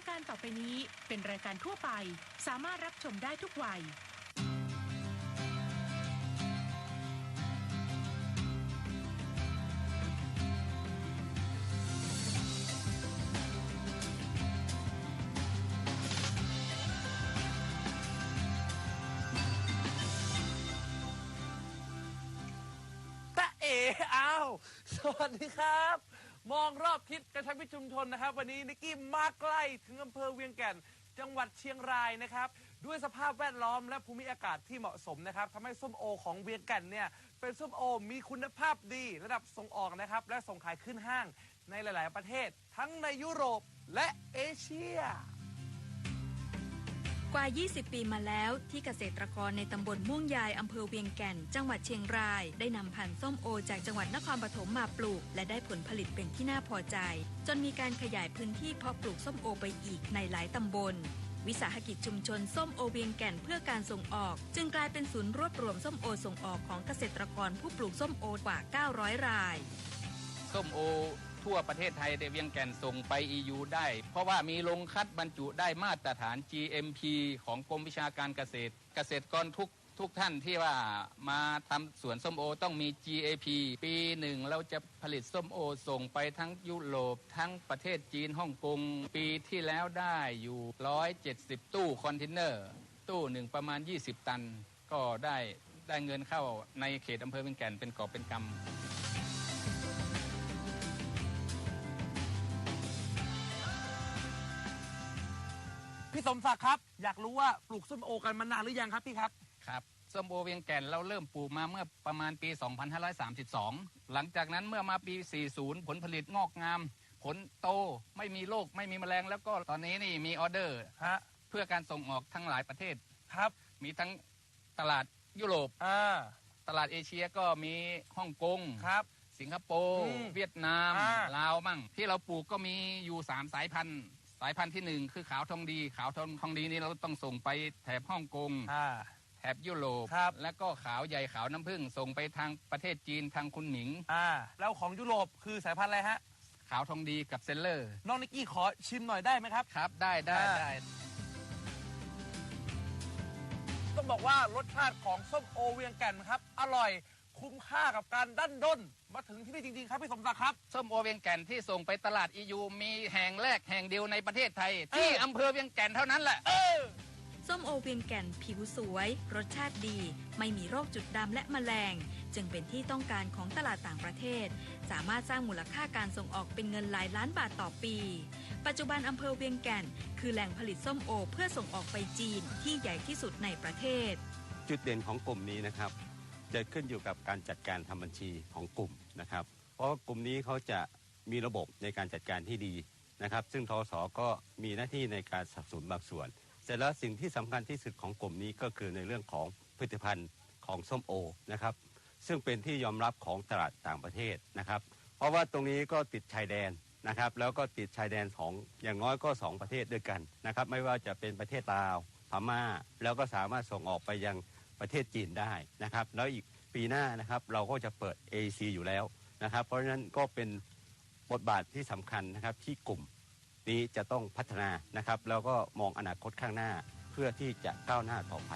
ายการต่อไปนี้เป็นรายการทั่วไป สามารถรับชมได้ทุกวัย ตะเออ้าว สวัสดีครับ มองรอบคิดกระชับพิตรชุมชนนะครับ วันนี้นิกกี้มาใกล้ถึงอำเภอเวียงแก่น จังหวัดเชียงรายนะครับ ด้วยสภาพแวดล้อมและภูมิอากาศที่เหมาะสมนะครับทำให้ส้มโอของเวียงแก่นเนี่ยเป็นส้มโอมีคุณภาพดี ระดับส่งออกนะครับและส่งขายขึ้นห้างในหลาย ๆ ประเทศ ทั้งในยุโรปและเอเชีย กว่า 20 ปีมาแล้วที่เกษตรกรในตำบลม่วงยายอำเภอเวียงแก่น จังหวัดเชียงราย ได้นำพันธุ์ส้มโอจากจังหวัดนครปฐมมาปลูก และได้ผลผลิตเป็นที่น่าพอใจ จนมีการขยายพื้นที่เพาะปลูกส้มโอไปอีกในหลายตำบล วิสาหกิจชุมชนส้มโอเวียงแก่นเพื่อการส่งออก จึงกลายเป็นศูนย์รวบรวมส้มโอส่งออกของเกษตรกรผู้ปลูกส้มโอกว่า 900 ราย ส้มโอ ทั่วประเทศไทยได้เวียงแก่นส่งไป EU ได้ เพราะว่ามีโรงคัดบรรจุได้มาตรฐาน GMP ของกรมวิชาการเกษตร เกษตรกรทุกทุกท่านที่ว่ามาทำสวนส้มโอต้องมี GAP ปีหนึ่งเราจะผลิตส้มโอส่งไปทั้งยุโรปทั้งประเทศจีนฮ่องกงปีที่แล้วได้อยู่ 170 ตู้คอนเทนเนอร์ ตู้หนึ่งประมาณ 20 ตัน ก็ได้ได้เงินเข้าในเขตอำเภอเวียงแก่นเป็นกอบเป็นกำ พี่สมศักดิ์ครับ อยากรู้ว่าปลูกส้มโอกันมานานหรือยังครับพี่ครับ ครับส้มโอเวียงแก่นเราเริ่มปลูกมาเมื่อประมาณปี 2532 หลังจากนั้นเมื่อมาปี 40 ผลผลิตงอกงาม ผลโตไม่มีโรคไม่มีแมลง แล้วก็ตอนนี้นี่มีออเดอร์ ฮะ เพื่อการส่งออกทั้งหลายประเทศ ครับมีทั้งตลาดยุโรป อ่าตลาดเอเชียก็มีฮ่องกง ครับ สิงคโปร์ อืมเวียดนาม อ่า ลาวมั่ง ที่เราปลูกก็มีอยู่ 3 สายพันธุ์ สายพันธุ์ที่หนึ่งคือขาวทองดี ขาวทองทองดีนี่เราต้องส่งไปแถบฮ่องกงอ่า แถบยุโรปครับ แล้วก็ขาวใหญ่ขาวน้ำผึ้งส่งไปทางประเทศจีนทางคุณหมิง อ่า แล้วของยุโรปคือสายพันธุ์อะไรฮะ ขาวทองดีกับเซนเลอร์น้องนิกกี้ขอชิมหน่อยได้ไหมครับ ครับได้ได้อ่า ได้ ต้องบอกว่ารสชาติของส้มโอเวียงแก่นครับ อร่อย คุ้มค่ากับการดั้นด้น มาถึงที่นี่จริงๆครับพี่สมศักดิ์ครับ ส้มโอเวียงแก่นที่ส่งไปตลาดอียูมีแห่งแรกแห่งเดียวในประเทศไทย ที่เออออำเภอเวียงแก่นเท่านั้นแหละ เออ ส้มโอเวียงแก่นผิวสวย รสชาติดี ไม่มีโรคจุดดำและแมลง จึงเป็นที่ต้องการของตลาดต่างประเทศ สามารถสร้างมูลค่าการส่งออกเป็นเงินหลายล้านบาทต่อปี ปัจจุบันอำเภอเวียงแก่น คือแหล่งผลิตส้มโอ เพื่อส่งออกไปจีนที่ใหญ่ที่สุดในประเทศ จุดเด่นของกลุ่มนี้นะครับ จะขึ้นอยู่กับการจัดการทำบัญชีของกลุ่มนะครับ เพราะกลุ่มนี้เขาจะมีระบบในการจัดการที่ดีนะครับ ซึ่งทศก็มีหน้าที่ในการสับสนุนบางส่วน เสร็จแล้วสิ่งที่สำคัญที่สุดของกลุ่มนี้ก็คือในเรื่องของผลิตภัณฑ์ของส้มโอนะครับ ซึ่งเป็นที่ยอมรับของตลาดต่างประเทศนะครับ เพราะว่าตรงนี้ก็ติดชายแดนนะครับ แล้วก็ติดชายแดนของอย่างน้อยก็สองประเทศด้วยกันนะครับ ไม่ว่าจะเป็นประเทศลาวพม่าแล้วก็สามารถส่งออกไปยัง ประเทศจีนได้นะครับ แล้วอีกปีหน้านะครับเราก็จะเปิด AEC อยู่แล้วนะครับ เพราะฉะนั้นก็เป็นบทบาทที่สำคัญนะครับที่กลุ่มนี้จะต้องพัฒนานะครับ แล้วก็มองอนาคตข้างหน้าเพื่อที่จะก้าวหน้าต่อไป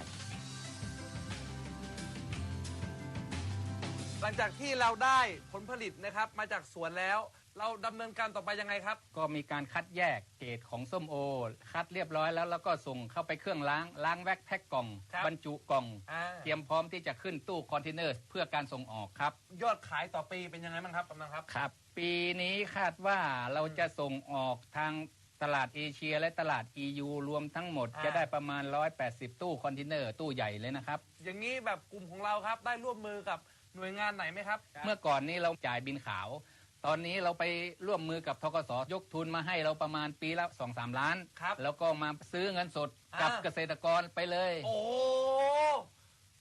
หลังจากที่เราได้ผลผลิตนะครับมาจากสวนแล้ว เราดำเนินการต่อไปยังไงครับ ก็มีการคัดแยกเกรดของส้มโอ คัดเรียบร้อยแล้วแล้วก็ส่งเข้าไปเครื่องล้างล้างแว็กแพ็คกล่องครับ บรรจุกล่อง อ่าเตรียมพร้อมที่จะขึ้นตู้คอนเทนเนอร์เพื่อการส่งออกครับยอดขายต่อปีเป็นยังไงบ้างครับกำนันครับ ครับ ปีนี้คาดว่าเราจะส่งออกทางตลาดเอเชียและตลาด EU รวมทั้งหมดอ่า จะได้ประมาณ 180 ตู้คอนเทนเนอร์ตู้ใหญ่เลยนะครับ อย่างนี้แบบกลุ่มของเราครับได้ร่วมมือกับหน่วยงานไหนไหมครับ เมื่อก่อนนี้เราจ่ายบินขาว ตอนนี้เราไปร่วมมือกับทกสยกทุนมาให้เราประมาณปีละ2อสล้าน ครับแล้วก็มาซื้อเงินสดกับอ่า เกษตรกรไปเลย โอ้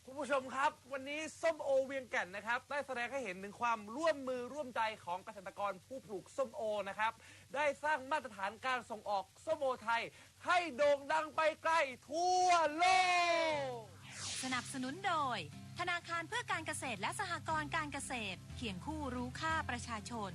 คุณผู้ชมครับ วันนี้ส้มโอเวียงแก่นนะครับ ได้แสดงให้เห็นถึงความร่วมมือร่วมใจของเกษตรกรผู้ปลูกส้มโอนะครับ ได้สร้างมาตรฐานการส่งออกส้มโอไทย ให้โด่งดังไปไกลทั่วโลกส นับสนุนโดย ธนาคารเพื่อการเกษตรและสหกรณ์การเกษตร เคียงคู่รู้ค่าประชาชน